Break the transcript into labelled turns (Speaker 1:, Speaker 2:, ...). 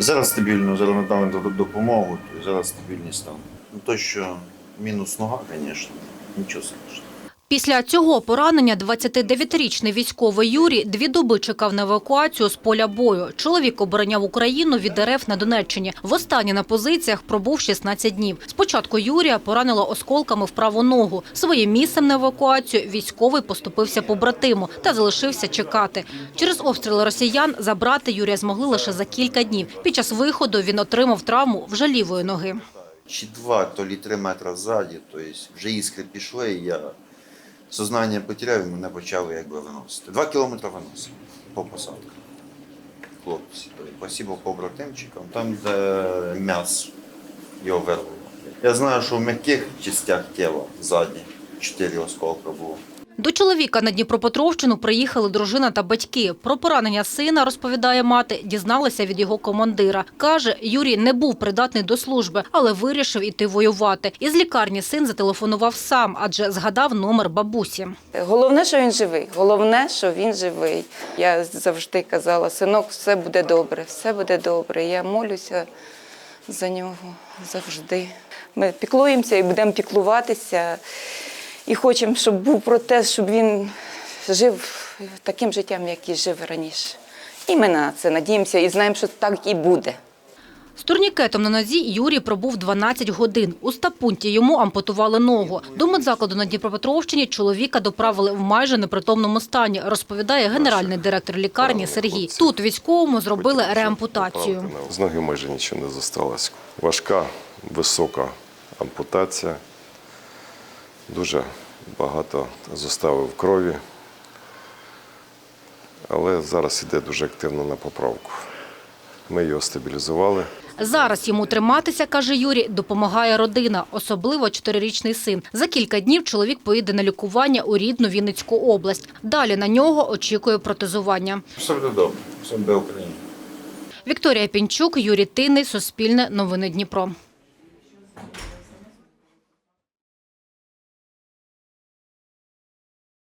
Speaker 1: Зараз стабільно, зараз надали допомогу, зараз стабільність там. Ну, то, що мінус нога, звісно, нічого страшного.
Speaker 2: Після цього поранення 29-річний військовий Юрій дві доби чекав на евакуацію з поля бою. Чоловік обороняв Україну від РФ на Донеччині. Востаннє на позиціях пробув 16 днів. Спочатку Юрія поранило осколками в праву ногу. Своїм місцем на евакуацію військовий поступився побратиму та залишився чекати. Через обстріли росіян забрати Юрія змогли лише за кілька днів. Під час виходу він отримав травму вже лівої ноги.
Speaker 1: Чи два, то лі три метри ззаді, тобто вже іскри пішли, я сознання потеряв і мене почали якби виносити. Два кілометри виносили по посадках. Хлопці. Спасибо побратимчикам. Там, де м'ясо його вирвало. Я знаю, що в м'яких частях тіла задніх чотири осколка було.
Speaker 2: До чоловіка на Дніпропетровщину приїхали дружина та батьки. Про поранення сина, розповідає мати, дізналися від його командира. Каже, Юрій не був придатний до служби, але вирішив іти воювати. Із лікарні син зателефонував сам, адже згадав номер бабусі.
Speaker 3: Головне, що він живий. Головне, що він живий. Я завжди казала, синок, все буде добре, все буде добре. Я молюся за нього завжди. Ми піклуємося і будемо піклуватися. І хочемо, щоб був протез, щоб він жив таким життям, як і жив раніше. І ми на це надіємося і знаємо, що так і буде.
Speaker 2: З турнікетом на нозі Юрій пробув 12 годин. У стапунті йому ампутували ногу. До медзакладу на Дніпропетровщині чоловіка доправили в майже непритомному стані, розповідає генеральний директор лікарні Сергій. Тут військовому зробили реампутацію.
Speaker 4: З ноги майже нічого не зосталось. Важка, висока ампутація. Дуже багато зоставив крові. Але зараз іде дуже активно на поправку. Ми його стабілізували.
Speaker 2: Зараз йому триматися, каже Юрій, допомагає родина, особливо чотирирічний син. За кілька днів чоловік поїде на лікування у рідну Вінницьку область. Далі на нього очікує протезування.
Speaker 1: Все буде добре, все буде Україна.
Speaker 2: Вікторія Пінчук, Юрій Тинний, Суспільне, Новини Дніпро.